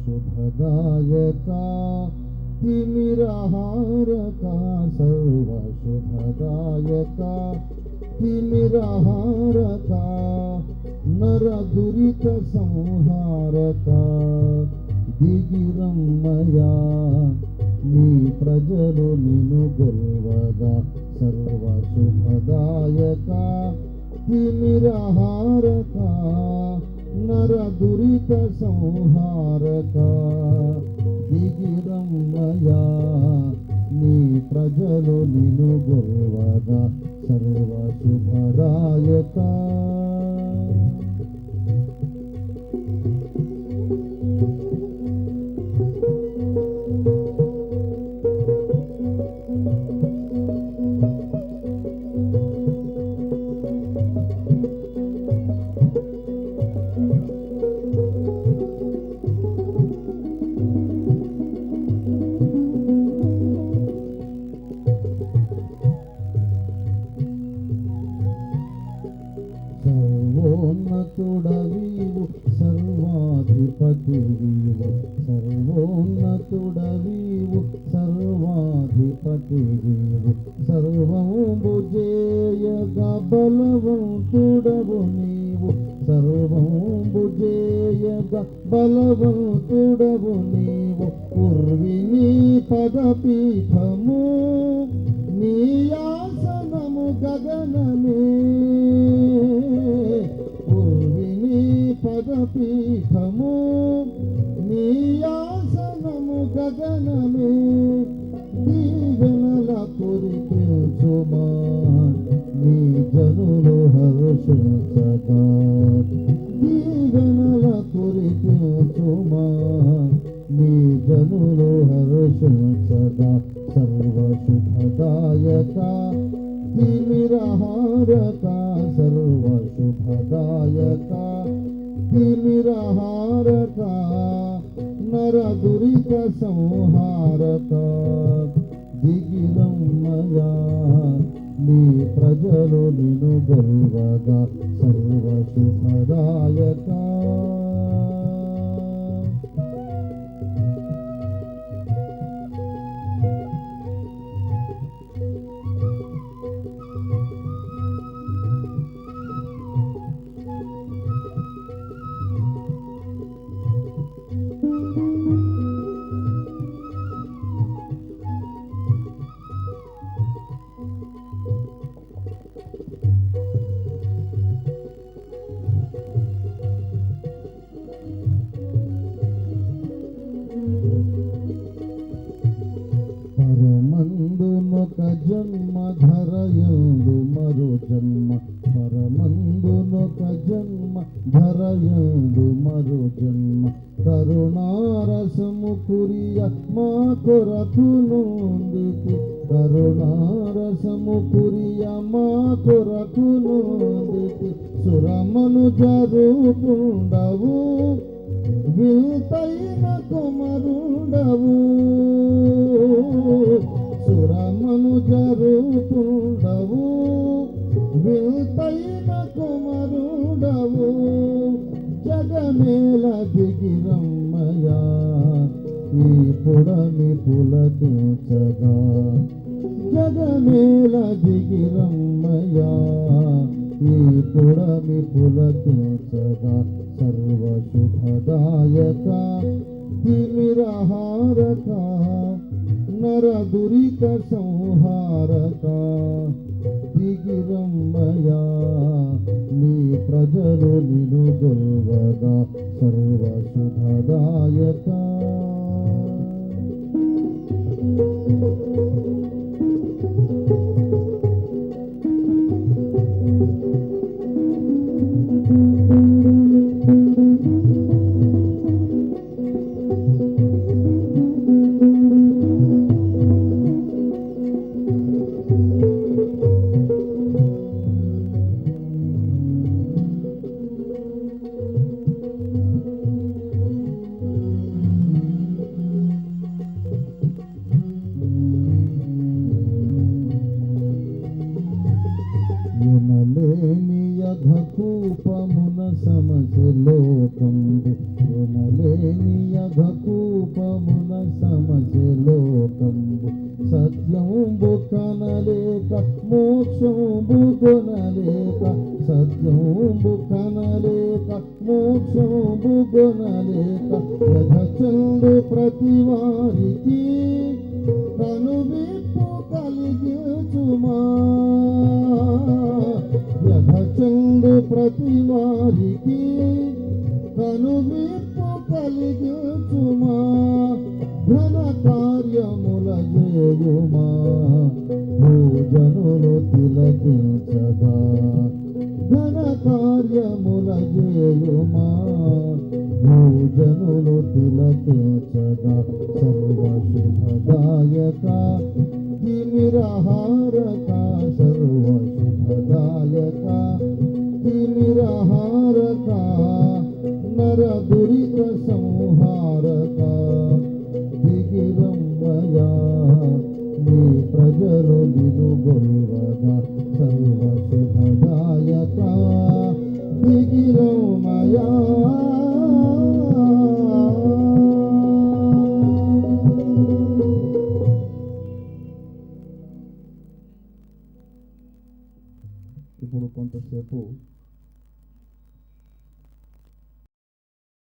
शुभदायका तिमिरहारका सर्वशुभदायका तिमिरहारका नरदुरितसंहारका दुरित संहारकागिरं मया नी प्रजलो सर्वशुभदायका तिमिरहारका। నర దురిత సంహారక దిగిరమ్మయా నీ ప్రజలు నిన్ను గొల్వగా సర్వ శుభదాయక సర్వోన్నతుడవీవు సర్వాధిపతివీవు. సర్వోన్నతుడవీవు సర్వాధిపతివీవు. సర్వము జేయగా బలవంతుడవు నీవు. సర్వము జేయగా బలవంతుడవు నీవు. పూర్విని పదపీఠము నీయా గగనమే. పూర్విని పదపీఠము నీ ఆసనము గగనమే. దీవెనల కురిపించుమా నీ జనులు హర్షించగా దీవెనల కురిపించుమా నీ జనులు హర్షించగా సర్వశుభదాయక తిమిరహారక నర దురిత సంహారక దిగిరమ్మయా నీ ప్రజలు నిను గొల్వగా సర్వశుభదాయక ధరయందు మరు జన్మ. కరుణారసము కురియ మా కొరకునుందుకు కరుణారసము కురియ మా కొరకునుందుకు సురమను జరుపుండవు వింతైన కుమరుండవు. సురమను జరుపుండవు పుడమి పులకించగా జగమేల దిగిరమ్మయా ఈ పుడమి పులకించగా సర్వశుభదాయక తిమిరహారక నర దురిత సంహారక దిగిరమ్మయా నీ ప్రజలు నిను గొల్వగా సర్వశుభదాయక. మోక్షంబు కొనలేక సత్యంబు కనలేక మోక్షంబు కొనలేక యథచందు ప్రతి వారికి కనువిప్పు కలిగించుమా. యథచందు ప్రతి వారికి కనువిప్పు కలిగించుమా. ఘన కార్యముల చేయుమా? భూజనులు తిలకించగా ఘన కార్యముల చేయుమా? భూజనులు తిలకించగా సర్వ శుభదాయక తిమిరహారక నిలుగొల్వగా సర్వ శుభదాయక దిగిరమ్మయా ఇప్పుడు కొంతసేపు